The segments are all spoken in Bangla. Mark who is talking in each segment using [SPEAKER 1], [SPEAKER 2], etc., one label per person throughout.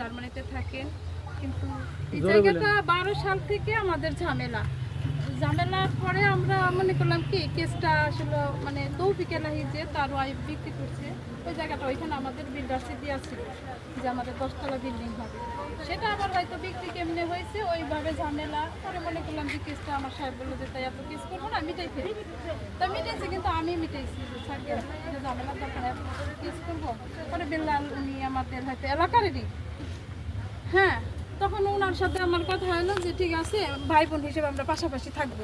[SPEAKER 1] জার্মানিতে থাকেন। কিন্তু এই জায়গাটা বারো সাল থেকে আমাদের ঝামেলা। ঝামেলার পরে আমরা মনে করলাম কি, কেসটা আসলে মানে তৌফিক এলাহি যে তার ওয়াইফ বিক্রি করছে, ওই জায়গাটা ওইখানে আমাদের বিল্ডার্সে দেওয়া ছিল যে আমাদের দশতলা বিল্ডিং হবে। সেটা আবার হয়তো বিক্রি কেমনে হয়েছে, ওইভাবে ঝামেলা। পরে মনে করলাম যে কেসটা আমার সাহেব বলল যে তাই এত কেস করব না, মিটাই ফেলি। তা মিটাইছে, কিন্তু আমি মিটাইছি যে স্যারকে যে ঝামেলার দরকার কেস করব। পরে বেল্লাল উনি আমাদের হয়তো এলাকারই। হ্যাঁ তখন ওনার সাথে আমার কথা হলো যে, ঠিক আছে ভাই বোন হিসেবে আমরা পাশাপাশি থাকব।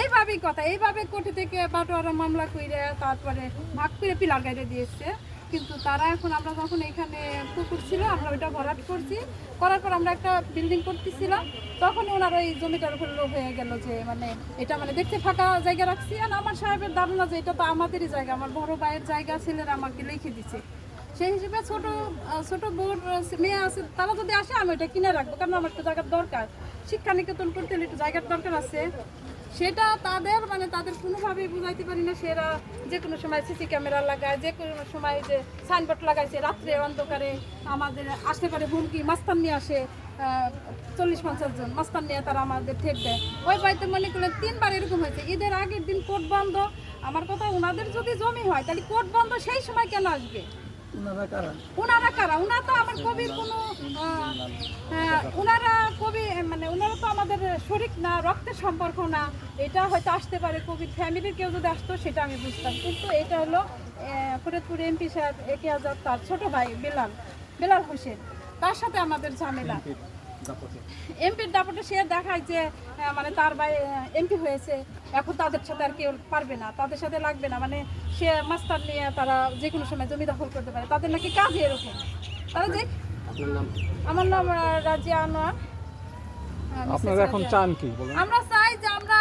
[SPEAKER 1] এইভাবেই কথা, এইভাবে কোর্টে থেকে বাটোয়ারা মামলা কইরে তারপরে ভাগ করে পিলার গাইডে দিয়েছে। কিন্তু তারা এখন আমরা যখন এখানে পুকুর ছিল, আমরা ওইটা ভরাট করছি। করার পর আমরা একটা বিল্ডিং করতেছিলাম। তখন ওনার ওই জমিটার উপর লোভ হয়ে গেল যে মানে এটা মানে দেখতে ফাঁকা জায়গা রাখছি। আর আমার সাহেবের ধারণা যে, এটা তো আমাদেরই জায়গা, আমার বড় ভাইয়ের জায়গা, ছেলেরা আমাকে লিখে দিছে। সেই হিসেবে ছোট ছোট বোর আহ, মেয়ে আছে তারা যদি আসে আমি এটা কিনে রাখব কারণ আমার একটু জায়গার দরকার। শিক্ষা নিকেতন করতে হলে একটু জায়গার দরকার আছে। সেটা তাদের মানে তাদের কোনোভাবেই বুঝাইতে পারি না সেরা যে কোনো সময় সিসি ক্যামেরা লাগায় যে কোনো সময় যে সাইনবোর্ড লাগাইছে রাত্রে অন্ধকারে আমাদের আসতে পারে হুমকি মাস্তান নিয়ে আসে চল্লিশ পঞ্চাশ জন মাস্তান নিয়ে তারা আমাদের ঠেক দেয়। ওই বাড়িতে মনে করলেন তিনবার এরকম হয়েছে ঈদের আগের দিন কোর্ট বন্ধ। আমার কথা ওনাদের যদি জমি হয় তাহলে কোর্ট বন্ধ সেই সময় কেন আসবে?
[SPEAKER 2] ওনারা কারা?
[SPEAKER 1] ওনারা কারা? ওনারা তো আমার কবির কোনো হ্যাঁ, ওনারা কবি মানে ওনারা তো আমাদের শরিক না রক্তের সম্পর্ক না। এটা হয়তো আসতে পারে কবির ফ্যামিলির কেউ যদি আসতো সেটা আমি বুঝতাম। কিন্তু এটা হলো আহ, ফরিদপুর এমপি সাহেব একে তার ছোট ভাই বেলাল বেলাল হোসেন। তার সাথে আমাদের ঝামেলা। এমপির দাপটে সে দেখায় যে মানে তার ভাই এমপি হয়েছে এখন তাদের সাথে আর কেউ পারবে না তাদের সাথে লাগবে না। মানে সে মাস্টার নিয়ে তারা যে কোনো সময় জমি দখল করতে পারে তাদের নাকি কাজে এরকম। তারা যে আমার নাম রাজিয়া আনোয়ার।
[SPEAKER 2] আপনারা এখন চান কি বলেন?
[SPEAKER 1] আমরা চাই যে আমরা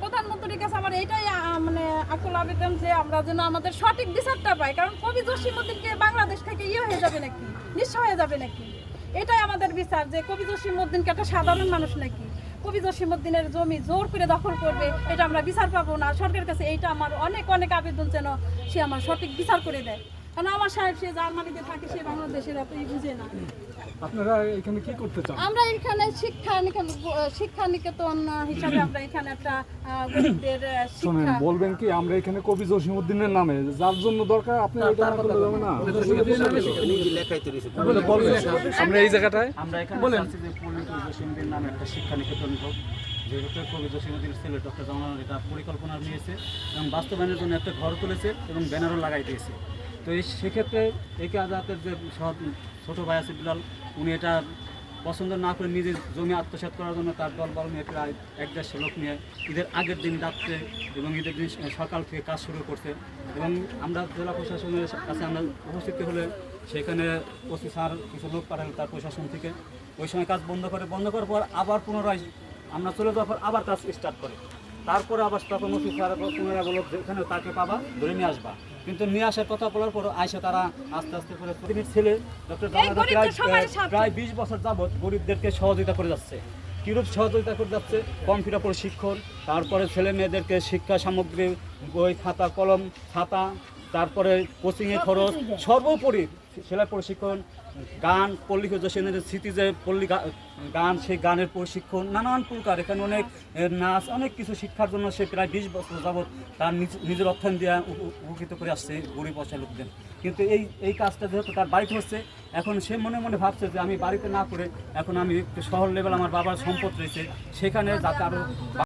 [SPEAKER 1] প্রধানমন্ত্রীর কাছে আমার এটাই মানে আকুল আবেদন যে আমরা যেন আমাদের সঠিক বিচারটা পাই। কারণ কবি জসিমুদ্দিনকে বাংলাদেশ থেকে ইয়ে হয়ে যাবে নাকি নিঃস্ব হয়ে যাবে নাকি? এটাই আমাদের বিচার যে কবি জসিমুদ্দিনকে একটা সাধারণ মানুষ নাকি? কবি জসিমুদ্দিনের জমি জোর করে দখল করবে, এটা আমরা বিচার পাবো না। সরকারের কাছে এইটা আমার অনেক অনেক আবেদন যেন সে আমার সঠিক বিচার করে দেয়। কারণ আমার সাহেব সে জার্মানিতে থাকে সে বাংলাদেশের এতই বুঝে না।
[SPEAKER 2] আপনারা এখানে কি করতে চান?
[SPEAKER 1] আমরা এখানে শিক্ষা নিকেতন শিক্ষা নিকেতন হিসাবে আমরা এখানে একটা গরিবদের
[SPEAKER 2] বলবেন কি আমরা এখানে কবি জসিমউদ্দিনের নামে যার জন্য দরকার আপনি এটা না করলে যাবে না। বলে আমরা এই জায়গাটায়
[SPEAKER 3] আমরা এখানে
[SPEAKER 2] বলেন।
[SPEAKER 3] যে পল্লী জসিমুদ্দিন নামে একটা শিক্ষা নিকেতন হোক যেহেতু কবি জসিমুদ্দিন ছেলে ডক্টর জামাল এটা পরিকল্পনা নিয়েছে এবং বাস্তবায়নের জন্য একটা ঘর তুলেছে এবং ব্যানারও লাগাই দিয়েছে। তো এই সেক্ষেত্রে একে আজাতের যে সৎ ছোটো ভাই আছে বিলাল, উনি এটা পছন্দ না করে নিজের জমি আত্মসাৎ করার জন্য তার দল বল নিয়ে প্রায় এক দেড়শো লোক নিয়ে ঈদের আগের দিন রাত্রে এবং ঈদের দিন সকাল থেকে কাজ শুরু করছে। এবং আমরা জেলা প্রশাসনের কাছে আমরা উপস্থিত হলে সেখানে ওসি স্যার কিছু লোক পাঠালো তার প্রশাসন থেকে। ওই সময় কাজ বন্ধ করে, বন্ধ করার পর আবার পুনরায় আমরা চলে যাওয়ার পর আবার কাজ স্টার্ট করে। তারপরে আবার তখন ওসি স্যার পুনরায় বলো যেখানে তাকে পাবা, ধরে নিয়ে আসবা। কিন্তু নিয়ে আসার কথা বলার পর আইসে তারা আস্তে আস্তে করে প্রতিনিধি ছেলে ডক্টর প্রায়। প্রায় বিশ বছর যাবৎ গরিবদেরকে সহযোগিতা করে যাচ্ছে কীরূপ সহযোগিতা করে যাচ্ছে কম্পিউটার প্রশিক্ষণ তারপরে ছেলে মেয়েদেরকে শিক্ষা সামগ্রী বই খাতা কলম খাতা তারপরে কোচিংয়ে খরচ সর্বোপরি সেলাই প্রশিক্ষণ গান পল্লী হোসেনের স্মৃতি যে পল্লী গান সেই গানের প্রশিক্ষণ নানান প্রকার এখানে অনেক নাচ অনেক কিছু শিক্ষার জন্য সে প্রায় বিশ বছর যাবৎ তার নিজ- নিজের অর্থায়ন দেওয়া উপকৃত করে আসছে গরিব অসহায় লোকদের। কিন্তু এই এই কাজটা যেহেতু তার বাড়িতে হচ্ছে এখন সে মনে মনে ভাবছে যে আমি বাড়িতে না করে এখন আমি একটু শহর লেভেল আমার বাবার সম্পদ রয়েছে সেখানে যাতে আরও